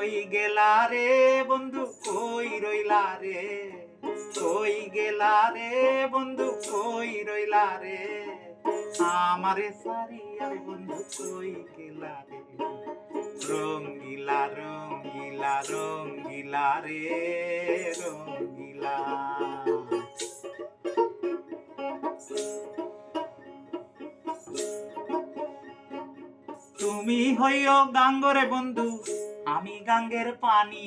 কই গেলা রে বন্ধু? কই রইলা রে? কই গেলা রে বন্ধু? কই রইলা রে? আমারে সারি আরে বন্ধু, কই গেলা রে? রঙ্গিলা রঙ্গিলা রঙ্গিলা রে, রঙ্গিলা। তুমি হইও গাঙ্গরে বন্ধু। আমি গাঙ্গের পানি।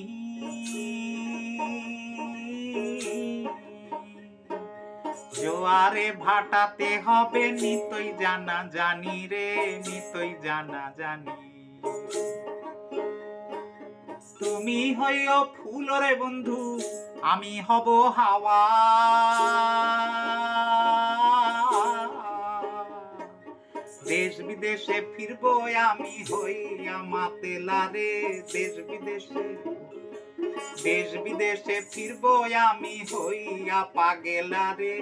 জোয়ারে ভাটাতে হবে নিতই জানা জানি রে, নিতই জানা জানি। তুমি হইও ফুলরে বন্ধু, আমি হব হাওয়া। দেশ বিদেশে ফিরবো আমি হইয়া মাতেলা রে দেশ বিদেশে দেশ বিদেশে ফিরবো আমি হইয়া পাগেলা রে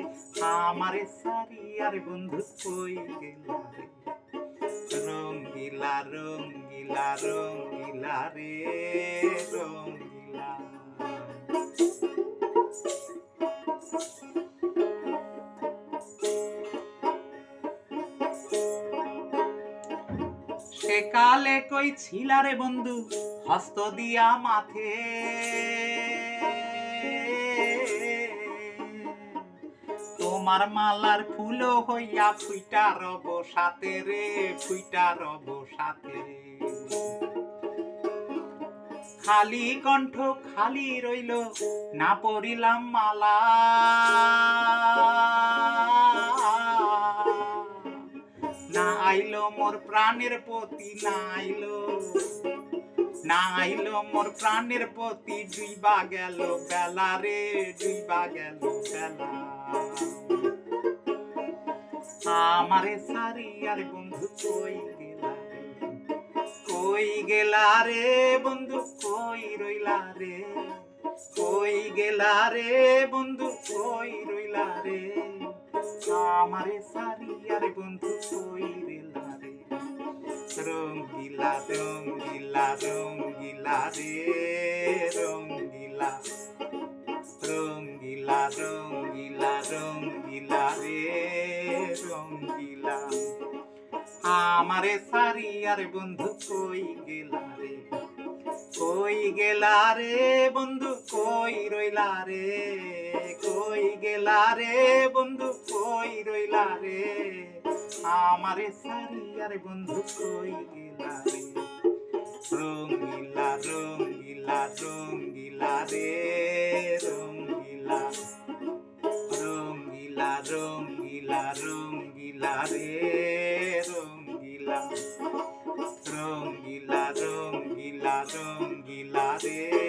আমারে সারি আর বন্ধু কই রে রঙ্গিলা রঙ্গিলা রঙ্গিলা রে, রঙ্গিলা সেকালে কই ছিলা রে বন্ধু? হস্ত দিয়া মাথে। তোমার মালার ফুল হইয়া ফুইটা রব সাথে রে, ফুইটা রব সাথে। খালি কণ্ঠ খালি রইল, না পড়িলাম মালা। না আইলো মোর প্রাণের পতি না আইলো না আইলো মোর প্রাণের প্রতি ডুইবা গেল বেলা রে, ডুইবা গেল বেলা। আমারে সারি আরে বন্ধু কই গেলা কই গেলা রে বন্ধু, কই রইলা রে? কই গেলা রে বন্ধু, কই রইলা রে? আমারে সারি, আরে বন্ধু কই রে রঙ্গিলা রঙ্গিলা রঙ্গিলা রে, রঙ্গিলা। রঙ্গিলা রঙ্গিলা রঙ্গিলা রে, রঙ্গিলা। আমারে সারি, আরে বন্ধু কই গেলা রে কই গেলা রে বন্ধু, কই রইলা রে? কই গেলা রে বন্ধু, কই রইলা রে? আমারে সারি আরে বন্ধু, কই গেলা রে? রঙ্গিলা রঙ্গিলা রঙ্গিলা রে, রঙ্গিলা। রঙ্গিলা রঙ্গিলা রঙ্গিলা রে, রঙ্গিলা। রঙ্গিলা রঙ্গিলা রঙ্গিলা রে।